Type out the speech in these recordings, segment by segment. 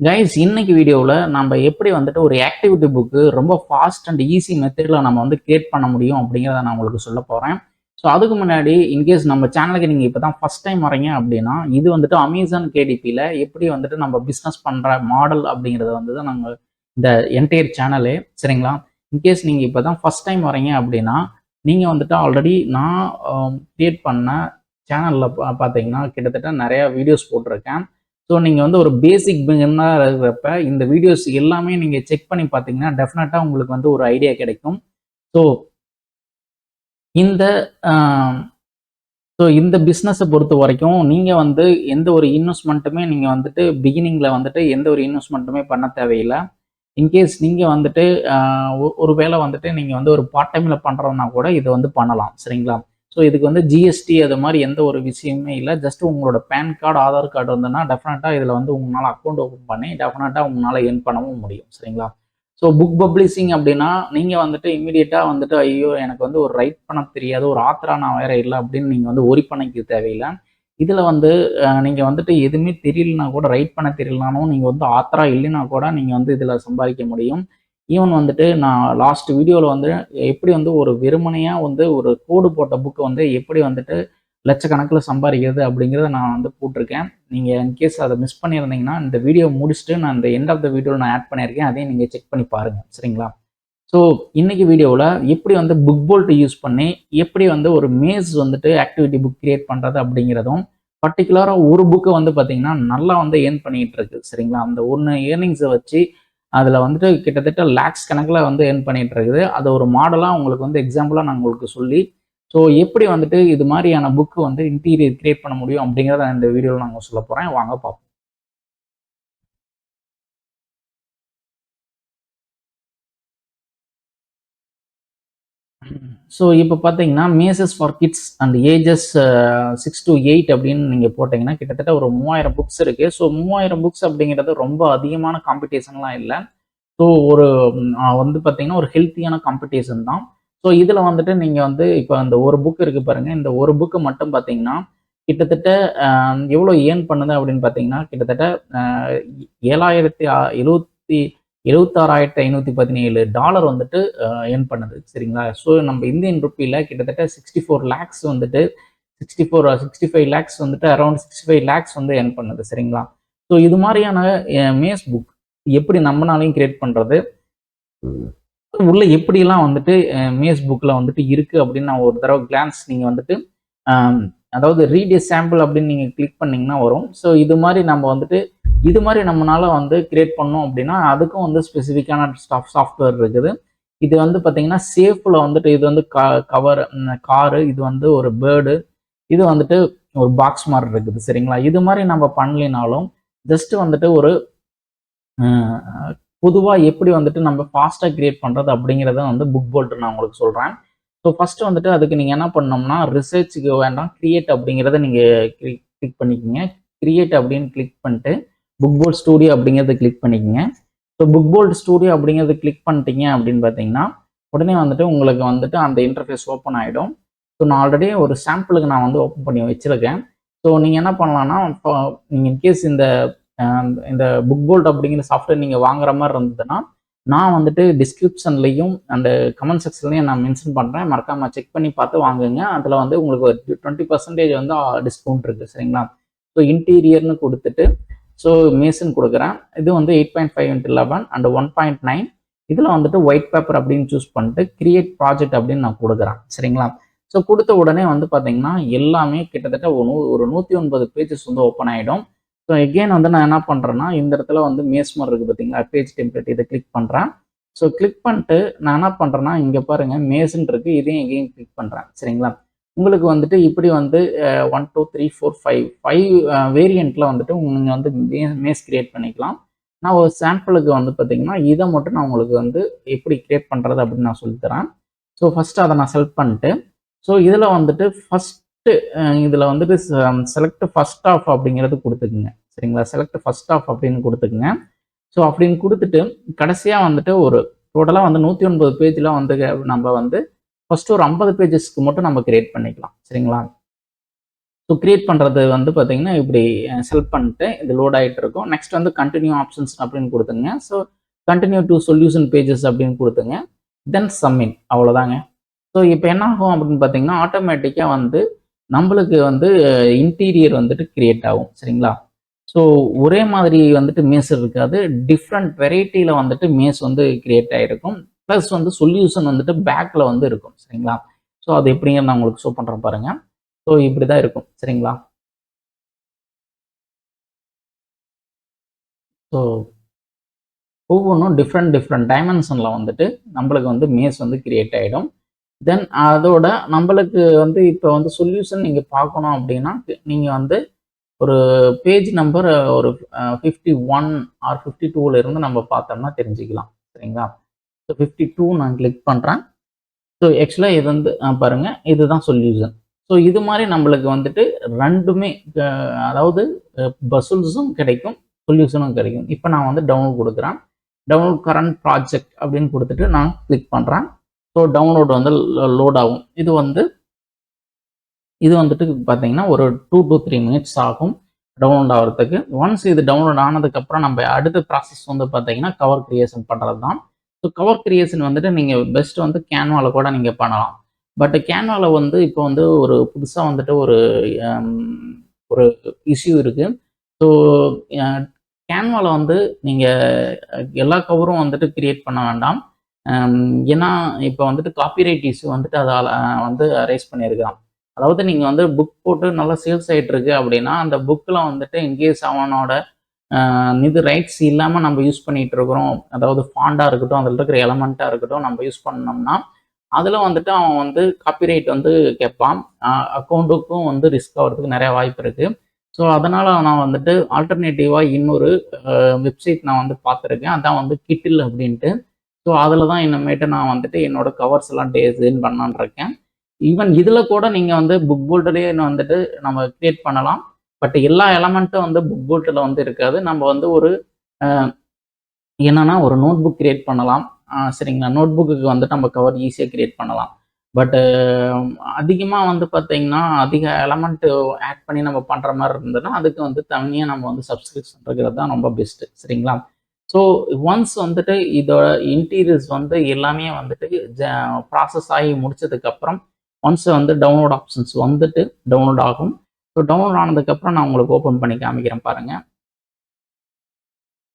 Guys இன்னைக்கு வீடியோவில் நம்ம எப்படி வந்துட்டு ஒரு ஆக்டிவிட்டி புக்கு ரொம்ப ஃபாஸ்ட் அண்ட் ஈஸி மெத்தடில் நம்ம வந்து கிரியேட் பண்ண முடியும் அப்படிங்கிறத நான் உங்களுக்கு சொல்ல போகிறேன் ஸோ அதுக்கு முன்னாடி இன்கேஸ் நம்ம சேனலுக்கு நீங்கள் இப்போ தான் ஃபஸ்ட் டைம் வரீங்க அப்படின்னா இது வந்துட்டு அமேசான் கேடிபியில் எப்படி வந்துட்டு நம்ம பிஸ்னஸ் பண்ணுற மாடல் அப்படிங்கிறத வந்து தான் நாங்கள் இந்த என்டையர் சேனலு சரிங்களா? இன்கேஸ் நீங்கள் இப்போ தான் ஃபஸ்ட் டைம் வரீங்க அப்படின்னா நீங்கள் வந்துட்டு ஆல்ரெடி நான் க்ரியேட் பண்ண சேனலில் பார்த்தீங்கன்னா கிட்டத்தட்ட நிறையா வீடியோஸ் போட்டிருக்கேன். ஸோ நீங்கள் வந்து ஒரு பேசிக் பிகினராக இருக்கிறப்ப இந்த வீடியோஸ் எல்லாமே நீங்கள் செக் பண்ணி பார்த்தீங்கன்னா டெஃபினட்டாக உங்களுக்கு வந்து ஒரு ஐடியா கிடைக்கும். ஸோ இந்த ஸோ இந்த பிஸ்னஸை பொறுத்த வரைக்கும் நீங்கள் வந்து எந்த ஒரு இன்வெஸ்ட்மெண்ட்டுமே நீங்கள் வந்துட்டு பிகினிங்கில் வந்துட்டு எந்த ஒரு இன்வெஸ்ட்மெண்ட்டுமே பண்ண தேவையில்லை. இன்கேஸ் நீங்கள் வந்துட்டு ஒரு வேளை வந்துட்டு நீங்கள் வந்து ஒரு பார்ட் டைமில் பண்ணுறோன்னா கூட இதை வந்து பண்ணலாம். சரிங்களா? ஸோ இதுக்கு வந்து ஜிஎஸ்டி அது மாதிரி எந்த ஒரு விஷயமே இல்லை. ஜஸ்ட் உங்களோட பேன் கார்டு ஆதார் கார்டு வந்துன்னா டெஃபினட்டாக இதில் வந்து உங்களால் அக்கௌண்ட் ஓப்பன் பண்ணி டெஃபினட்டாக உங்களால் என் பண்ணவும் முடியும். சரிங்களா? ஸோ புக் பப்ளிஷிங் அப்படின்னா நீங்கள் வந்துட்டு இமீடியட்டாக வந்துட்டு ஐயோ எனக்கு வந்து ஒரு ரைட் பண்ண தெரியாது ஒரு ஆத்திரா நான் வேற இல்லை அப்படின்னு நீங்கள் வந்து ஒரி பண்ணிக்க தேவையில்லை. இதில் வந்து நீங்கள் வந்துட்டு எதுவுமே தெரியலனா கூட ரைட் பண்ண தெரியலனாலும் நீங்கள் வந்து ஆத்திரா இல்லைன்னா கூட நீங்கள் வந்து இதில் சம்பாதிக்க முடியும். ஈவன் வந்துட்டு நான் லாஸ்ட் வீடியோவில் வந்து எப்படி வந்து ஒரு வெறுமனையாக வந்து ஒரு கோடு போட்ட புக்கை வந்து எப்படி வந்துட்டு லட்சக்கணக்கில் சம்பாதிக்கிறது அப்படிங்கிறத நான் வந்து போட்டிருக்கேன். நீங்கள் இன்கேஸ் அதை மிஸ் பண்ணியிருந்தீங்கன்னா இந்த வீடியோ முடிச்சுட்டு நான் இந்த எண்ட் ஆஃப் த வீடியோவில் நான் ஆட் பண்ணியிருக்கேன். அதையும் நீங்கள் செக் பண்ணி பாருங்கள் சரிங்களா? ஸோ இன்னைக்கு வீடியோவில் எப்படி வந்து புக் போல்ட் யூஸ் பண்ணி எப்படி வந்து ஒரு மேஸ் வந்துட்டு ஆக்டிவிட்டி புக் கிரியேட் பண்ணுறது அப்படிங்கிறதும் பர்டிகுலராக ஒரு புக்கை வந்து பார்த்தீங்கன்னா நல்லா வந்து ஏர்ன் பண்ணிகிட்டு இருக்கு. சரிங்களா? அந்த ஒன்று ஏர்னிங்ஸை வச்சு அதில் வந்துட்டு கிட்டத்தட்ட லேக்ஸ் கணக்கில் வந்து ஏர்ன் பண்ணிகிட்டு இருக்குது. அது ஒரு மாடலாக உங்களுக்கு வந்து எக்ஸாம்பிளாக நான் உங்களுக்கு சொல்லி ஸோ எப்படி வந்துட்டு இது மாதிரியான புக்கு வந்து இன்டீரியர் கிரியேட் பண்ண முடியும் அப்படிங்கிறத இந்த வீடியோவில் நாங்கள் சொல்ல போகிறேன் வாங்க பார்ப்போம் ஸோ இப்போ பார்த்தீங்கன்னா mazes for kids and ages six to eight அப்படின்னு நீங்கள் போட்டிங்கன்னா கிட்டத்தட்ட ஒரு மூவாயிரம் புக்ஸ் இருக்குது ஸோ மூவாயிரம் புக்ஸ் அப்படிங்கிறது ரொம்ப அதிகமான காம்படிஷன்லாம் இல்லை. ஸோ ஒரு வந்து பார்த்தீங்கன்னா ஒரு ஹெல்த்தியான காம்படிஷன் தான். ஸோ இதில் வந்துட்டு நீங்கள் வந்து இப்போ அந்த ஒரு புக் இருக்குது பாருங்கள் இந்த ஒரு புக்கு மட்டும் பார்த்தீங்கன்னா கிட்டத்தட்ட எவ்வளோ ஏர்ன் பண்ணுது அப்படின்னு பார்த்தீங்கன்னா கிட்டத்தட்ட ஏழாயிரத்தி எழுபத்தி எழுபத்தாறாயிரத்தி ஐநூற்றி பதினேழு டாலர் வந்துட்டு ஏர்ன் பண்ணுது. சரிங்களா? ஸோ நம்ம இந்தியன் ருப்பியில் கிட்டத்தட்ட சிக்ஸ்டி ஃபோர் லேக்ஸ் வந்துட்டு sixty four sixty five lakhs வந்துட்டு அரௌண்ட் சிக்ஸ்டி ஃபைவ் லேக்ஸ் வந்து ஏர்ன் பண்ணுது. சரிங்களா? ஸோ இது மாதிரியான மேஸ் புக் எப்படி நம்மனாலையும் கிரியேட் பண்ணுறது உள்ள எப்படிலாம் வந்துட்டு மேஸ் புக்கில் வந்துட்டு இருக்குது அப்படின்னு நான் ஒரு தடவை கிளான்ஸ் நீங்கள் வந்துட்டு அதாவது ரீட் சாம்பிள் அப்படின்னு நீங்கள் கிளிக் பண்ணிங்கன்னா வரும். ஸோ இது மாதிரி நம்ம வந்துட்டு இது மாதிரி நம்மளால வந்து கிரியேட் பண்ணோம் அப்படின்னா அதுக்கும் வந்து ஸ்பெசிஃபிக்கான ஸ்டாஃப் சாஃப்ட்வேர் இருக்குது. இது வந்து பார்த்தீங்கன்னா சேஃபில் வந்துட்டு இது வந்து க கவர் காரு இது வந்து ஒரு பேர்டு இது வந்துட்டு ஒரு பாக்ஸ் மாதிரி இருக்குது சரிங்களா? இது மாதிரி நம்ம பண்ணலினாலும் ஜஸ்ட் வந்துட்டு ஒரு பொதுவாக எப்படி வந்துட்டு நம்ம ஃபாஸ்ட்டாக கிரியேட் பண்ணுறது அப்படிங்கிறத வந்து புக் போல்ட்டு நான் உங்களுக்கு சொல்கிறேன் ஸோ ஃபஸ்ட்டு வந்துட்டு அதுக்கு நீங்கள் என்ன பண்ணோம்னா ரிசர்ச்சுக்கு வேண்டாம் க்ரியேட் அப்படிங்கிறத நீங்கள் கிளிக் பண்ணிக்கிங்க. கிரியேட் அப்படின்னு கிளிக் பண்ணிட்டு புக் போல்ட் ஸ்டூடியோ அப்படிங்கிறத கிளிக் பண்ணிக்கோங்க. ஸோ புக் போல்ட் ஸ்டூடியோ அப்படிங்கிறத கிளிக் பண்ணிட்டீங்க அப்படின்னு பார்த்தீங்கன்னா உடனே வந்துட்டு உங்களுக்கு வந்துட்டு அந்த இன்டர்ஃபேஸ் ஓப்பன் ஆகிடும் ஸோ நான் ஆல்ரெடி ஒரு சாம்பிளுக்கு நான் வந்து ஓப்பன் பண்ணி வச்சுருக்கேன். ஸோ நீங்கள் என்ன பண்ணலான்னா இப்போ நீங்கள் இன்கேஸ் இந்த இந்த புக் போல்ட் அப்படிங்கிற சாஃப்ட்வேர் நீங்கள் வாங்குற மாதிரி இருந்ததுன்னா நான் வந்துட்டு டிஸ்கிரிப்ஷன்லையும் அந்த கமெண்ட் செக்ஷன்லையும் நான் மென்ஷன் பண்ணுறேன் மறக்காமல் செக் பண்ணி பார்த்து வாங்குங்க. அதில் வந்து உங்களுக்கு ஒரு டுவெண்ட்டி பர்சன்டேஜ் வந்து டிஸ்கவுண்ட் இருக்குது சரிங்களா? ஸோ இன்டீரியர்னு கொடுத்துட்டு ஸோ மேசன் கொடுக்குறேன். இது வந்து eight point five into eleven and one point nine இதில் வந்துட்டு ஒயிட் பேப்பர் அப்படின்னு சூஸ் பண்ணிட்டு கிரியேட் ப்ராஜெக்ட் அப்படின்னு நான் கொடுக்குறேன். சரிங்களா? ஸோ கொடுத்த உடனே வந்து பார்த்தீங்கன்னா எல்லாமே கிட்டத்தட்ட ஒரு நூற்றி ஒன்பது பேஜஸ் வந்து ஓப்பன் ஆகிடும் ஸோ எகெயின் வந்து நான் என்ன பண்ணுறேன்னா இந்த இடத்துல வந்து மேஸ்மர் இருக்குது பார்த்தீங்களா பேஜ் டெம்ப்ளேட் இதை கிளிக் பண்ணுறேன் ஸோ கிளிக் பண்ணிட்டு நான் என்ன பண்ணுறேன்னா இங்கே பாருங்கள் மேசன் இருக்குது இதையும் எகெயின் கிளிக் பண்ணுறேன் சரிங்களா? உங்களுக்கு வந்துட்டு இப்படி வந்து one two three four five five வேரியண்ட்டில் வந்துட்டு நீங்கள் வந்து மேஸ் கிரியேட் பண்ணிக்கலாம். நான் ஒரு சாம்பிளுக்கு வந்து பார்த்தீங்கன்னா இதை மட்டும் நான் உங்களுக்கு வந்து எப்படி கிரியேட் பண்ணுறது அப்படின்னு நான் சொல்லித்தரேன் ஸோ ஃபஸ்ட்டு அதை நான் செலக்ட் பண்ணிட்டு ஸோ இதில் வந்துட்டு ஃபஸ்ட்டு இதில் வந்துட்டு செலக்ட் ஃபஸ்ட் ஆஃப் அப்படிங்கிறது கொடுத்துக்குங்க. சரிங்களா? செலக்ட் ஃபஸ்ட் ஆஃப் அப்படின்னு கொடுத்துக்குங்க. ஸோ அப்படின்னு கொடுத்துட்டு கடைசியாக வந்துட்டு ஒரு டோட்டலாக வந்து நூற்றி ஒன்பது பேஜில் வந்து நம்ம வந்து ஃபர்ஸ்ட் ஒரு ஐம்பது பேஜஸ்க்கு மட்டும் நம்ம கிரியேட் பண்ணிக்கலாம். சரிங்களா? ஸோ கிரியேட் பண்ணுறது வந்து பார்த்தீங்கன்னா இப்படி செலக்ட் பண்ணிட்டு இது லோட் ஆகிட்டு இருக்கும். நெக்ஸ்ட் வந்து கண்டினியூ ஆப்ஷன்ஸ் அப்படின்னு கொடுத்துங்க so continue to solution pages அப்படின்னு கொடுத்துங்க தென் சப்மிட் அவ்வளோதாங்க ஸோ இப்போ என்ன ஆகும் அப்படின்னு பார்த்தீங்கன்னா ஆட்டோமேட்டிக்காக வந்து நம்மளுக்கு வந்து இன்டீரியர் வந்துட்டு கிரியேட் ஆகும். சரிங்களா? ஸோ ஒரே மாதிரி வந்துட்டு மேஸ் இருக்காது. டிஃப்ரெண்ட் வெரைட்டியில் வந்துட்டு மேஸ் வந்து கிரியேட் ஆகிருக்கும் ப்ளஸ் வந்து சொல்யூஷன் வந்துட்டு பேக்கில் வந்து இருக்கும் சரிங்களா? ஸோ அது எப்படிங்க நான் உங்களுக்கு ஷோ பண்ணுறேன் பாருங்கள் ஸோ இப்படி தான் இருக்கும் சரிங்களா? ஸோ ஒவ்வொன்றும் டிஃப்ரெண்ட் டிஃப்ரெண்ட் டைமென்ஷனில் வந்துட்டு நம்மளுக்கு வந்து மேஸ் வந்து கிரியேட் ஆகிடும் தென் அதோட நம்மளுக்கு வந்து இப்போ வந்து சொல்யூஷன் நீங்கள் பார்க்கணும் அப்படின்னா நீங்கள் வந்து ஒரு பேஜ் நம்பர் ஒரு ஃபிஃப்டி ஒன் ஆர் ஃபிஃப்டி டூவில் இருந்து நம்ம பார்த்தோம்னா தெரிஞ்சுக்கலாம் சரிங்களா? ஸோ ஃபிஃப்டி டூ நான் கிளிக் பண்ணுறேன் ஸோ ஆக்சுவலாக இது வந்து பாருங்கள் இதுதான் சொல்யூஷன் ஸோ இது மாதிரி நம்மளுக்கு வந்துட்டு ரெண்டுமே அதாவது பசுல்ஸும் கிடைக்கும் சொல்யூஷனும் கிடைக்கும். இப்போ நான் வந்து டவுன்லோட் கொடுக்குறேன். டவுன்லோட் கரண்ட் ப்ராஜெக்ட் அப்படின்னு கொடுத்துட்டு நான் கிளிக் பண்ணுறேன் ஸோ டவுன்லோட் வந்து லோட் ஆகும். இது வந்து இது வந்துட்டு பார்த்தீங்கன்னா ஒரு டூ டு த்ரீ மினிட்ஸ் ஆகும் டவுன்லோட் ஆகிறதுக்கு. ஒன்ஸ் இது டவுன்லோட் ஆனதுக்கப்புறம் நம்ம அடுத்த ப்ராசஸ் வந்து பார்த்தீங்கன்னா கவர் க்ரியேஷன் பண்ணுறது தான் ஸோ கவர் கிரியேஷன் வந்துட்டு நீங்கள் பெஸ்ட் வந்து கேன்வாவில் கூட நீங்கள் பண்ணலாம். பட் கேன்வாவில் வந்து இப்போ வந்து ஒரு புதுசாக வந்துட்டு ஒரு um, ஒரு இஷ்யூ இருக்குது ஸோ கேன்வாவில் வந்து நீங்கள் எல்லா கவரும் வந்துட்டு கிரியேட் பண்ண வேண்டாம். Um, ஏன்னா இப்போ வந்துட்டு காப்பிரைட் இஷ்யூ வந்துட்டு அதால் வந்து ரைஸ் பண்ணியிருக்கலாம் அதாவது நீங்கள் வந்து புக் போட்டு நல்லா சேல்ஸ் ஆகிட்டு இருக்கு அப்படின்னா அந்த புக்கில் வந்துட்டு இங்கே அவனோட இது ரைட்ஸ் இல்லாமல் நம்ம யூஸ் பண்ணிகிட்டு இருக்கிறோம். அதாவது ஃபாண்டாக இருக்கட்டும் அதில் இருக்கிற எலமெண்ட்டாக இருக்கட்டும் நம்ம யூஸ் பண்ணோம்னா அதில் வந்துட்டு அவன் வந்து காப்பிரைட் வந்து கேட்பான். அக்கௌண்ட்டுக்கும் வந்து ரிஸ்க் ஆகிறதுக்கு நிறைய வாய்ப்பு இருக்குது ஸோ அதனால் நான் வந்துட்டு ஆல்டர்னேட்டிவாக இன்னொரு வெப்சைட் நான் வந்து பார்த்துருக்கேன். அதான் வந்து கிட்டில் அப்படின்ட்டு. ஸோ அதில் தான் இனிமேட்டு நான் வந்துட்டு என்னோட கவர்ஸ் எல்லாம் டேஸுன்னு பண்ணலான் இருக்கேன். ஈவன் இதில் கூட நீங்கள் வந்து புக் போல்டரே வந்துட்டு நம்ம க்ரியேட் பண்ணலாம். பட் எல்லா எலமெண்ட்டும் வந்து புக் பூட்டில் வந்து இருக்காது. நம்ம வந்து ஒரு என்னன்னா ஒரு நோட் புக் கிரியேட் பண்ணலாம் சரிங்களா? நோட் புக்குக்கு வந்துட்டு நம்ம கவர் ஈஸியாக கிரியேட் பண்ணலாம். பட்டு அதிகமாக வந்து பார்த்தீங்கன்னா அதிக எலமெண்ட்டு ஆட் பண்ணி நம்ம பண்ணுற மாதிரி இருந்ததுன்னா அதுக்கு வந்து தனியாக நம்ம வந்து சப்ஸ்கிரிப்ஷன் இருக்கிறது தான் ரொம்ப பெஸ்ட்டு சரிங்களா? ஸோ ஒன்ஸ் வந்துட்டு இதோட இன்டீரியர்ஸ் வந்து எல்லாமே வந்துட்டு ப்ராசஸ் ஆகி முடிச்சதுக்கப்புறம் ஒன்ஸ் வந்து டவுன்லோட் ஆப்ஷன்ஸ் வந்துட்டு டவுன்லோட் ஆகும். ஸோ டவுன்லோட் ஆனதுக்கப்புறம் நான் உங்களுக்கு ஓப்பன் பண்ணி காமிக்கிறேன் பாருங்கள்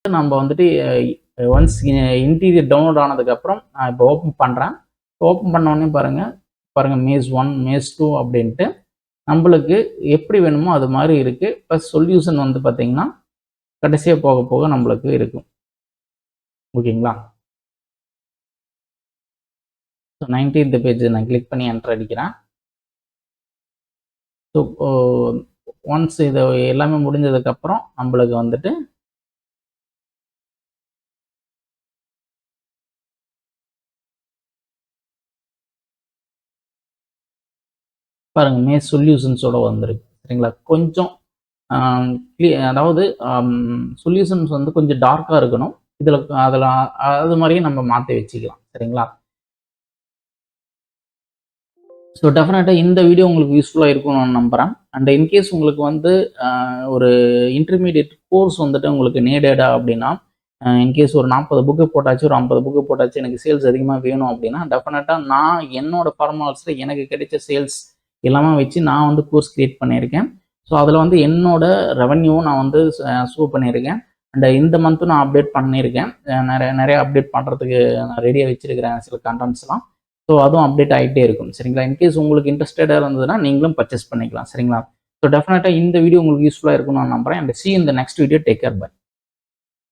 நம்ம வந்துட்டு ஒன்ஸ் இன்டீரியர் டவுன்லோட் ஆனதுக்கப்புறம் நான் இப்போ ஓப்பன் பண்ணுறேன் ஓப்பன் பண்ணோடனே பாருங்கள் பாருங்கள் மேஸ் ஒன் மேஸ் டூ அப்படின்ட்டு நம்மளுக்கு எப்படி வேணுமோ அது மாதிரி இருக்குது ப்ளஸ் சொல்யூஷன் வந்து பார்த்திங்கன்னா கடைசியாக போக போக நம்மளுக்கு இருக்கும். ஓகேங்களா? ஸோ நைன்டீன்த் பேஜ் நான் கிளிக் பண்ணி என்ட்ரு அடிக்கிறேன். ஸோ ஒன்ஸ் இது எல்லாமே முடிஞ்சதுக்கப்புறம் நம்மளுக்கு வந்துட்டு பாருங்க மே சொல்யூஷன்ஸோட வந்திருக்கு. சரிங்களா? கொஞ்சம் அதாவது சொல்யூஷன்ஸ் வந்து கொஞ்சம் டார்க்காக இருக்கணும். இதில் அதில் அது மாதிரியே நம்ம மாற்றி வச்சுக்கலாம். சரிங்களா? ஸோ டெஃபினட்டாக இந்த வீடியோ உங்களுக்கு யூஸ்ஃபுல்லாக இருக்கும்னு நான் நம்புகிறேன் அண்ட் இன்கேஸ் உங்களுக்கு வந்து ஒரு இன்டர்மீடியட் கோர்ஸ் வந்துட்டு உங்களுக்கு நேடடா அப்படின்னா இன்கேஸ் ஒரு நாற்பது புக்கு போட்டாச்சு ஒரு ஐம்பது புக்கு போட்டாச்சு எனக்கு சேல்ஸ் அதிகமாக வேணும் அப்படின்னா டெஃபினட்டாக நான் என்னோட ஃபார்மால்ஸில் எனக்கு கிடைச்ச சேல்ஸ் எல்லாமே வச்சு நான் வந்து கோர்ஸ் க்ரியேட் பண்ணியிருக்கேன். ஸோ அதில் வந்து என்னோட ரெவன்யூவும் நான் வந்து ஷோ பண்ணியிருக்கேன். அண்ட் இந்த மந்த்தும் நான் அப்டேட் பண்ணியிருக்கேன். நிறைய நிறைய அப்டேட் பண்ணுறதுக்கு நான் ரெடியாக வச்சுருக்கிறேன் சில கண்டென்ட்ஸ்லாம் ஸோ அதுவும் அப்டேட் ஆகிட்டே இருக்கும். சரிங்களா? இன்கேஸ் உங்களுக்கு இன்ட்ரெஸ்டடாக இருந்ததுன்னா நீங்களும் பர்ச்சேஸ் பண்ணிக்கலாம். சரிங்களா? ஸோ டெஃபினட்டாக இந்த வீடியோ உங்களுக்கு யூஸ்ஃபுல்லாக இருக்கும்னு நான் நம்புறேன். அண்ட் சி இந்த next video take care bye